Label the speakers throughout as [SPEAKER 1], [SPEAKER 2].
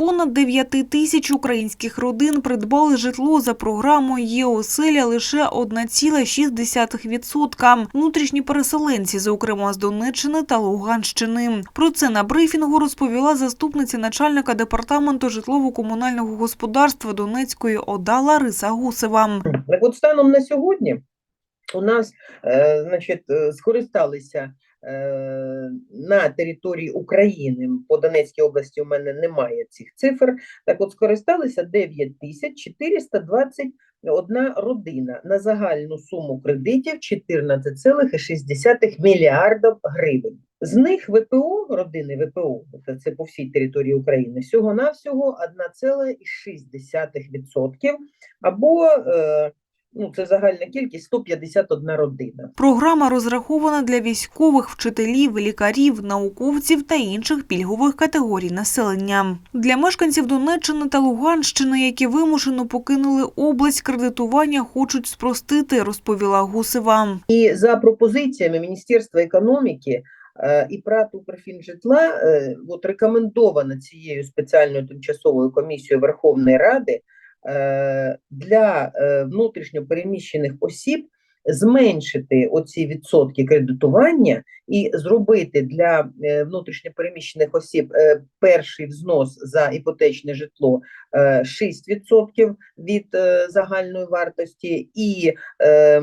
[SPEAKER 1] Понад 9 тисяч українських родин придбали житло за програмою «Є оселя» лише 1,6%. Внутрішні переселенці, зокрема з Донеччини та Луганщини. Про це на брифінгу розповіла заступниця начальника департаменту житлово-комунального господарства Донецької ОДА Лариса Гусева.
[SPEAKER 2] От станом на сьогодні у нас е, значить, е, скористалися на території України, по Донецькій області у мене немає цих цифр, так от скористалися 9 тисяч 421 родина на загальну суму кредитів 14,6 мільярдів гривень. З них ВПО, родини ВПО, це- по всій території України, всього-навсього 1,6% або е, ну, це загальна кількість 151 родина.
[SPEAKER 1] Програма розрахована для військових, вчителів, лікарів, науковців та інших пільгових категорій населення. Для мешканців Донеччини та Луганщини, які вимушено покинули область, кредитування хочуть спростити, розповіла Гусева.
[SPEAKER 2] І за пропозиціями Міністерства економіки е, і ПРАТ «Укрфінжитла» е, от рекомендовано цією спеціальною тимчасовою комісією Верховної Ради для е, внутрішньо переміщених осіб зменшити оці відсотки кредитування і зробити для е, внутрішньо переміщених осіб е, перший взнос за іпотечне житло е, 6% від е, загальної вартості і е,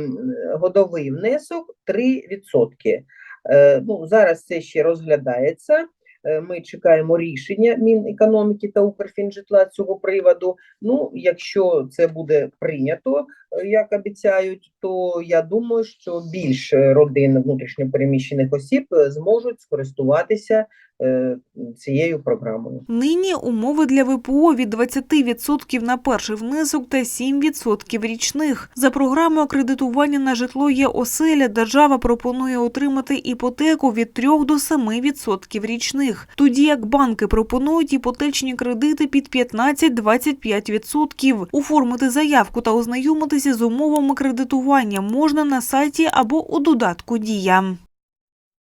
[SPEAKER 2] годовий внесок 3%. Е, Ну, зараз це ще розглядається. Е, Ми чекаємо рішення Мінекономіки та Укрфінжитла цього приводу. Ну, якщо це буде прийнято, як обіцяють, то я думаю, що більше родин внутрішньопереміщених осіб е, зможуть скористуватися е, цією програмою.
[SPEAKER 1] Нині умови для ВПО від 20% на перший внесок та 7% річних. За програмою кредитування на житло є оселя. Держава пропонує отримати іпотеку від 3 до 7% річних. Тоді як банки пропонують іпотечні кредити під 15-25%. Оформити заявку та ознайомитися з умовами кредитування можна на сайті або у додатку Дія.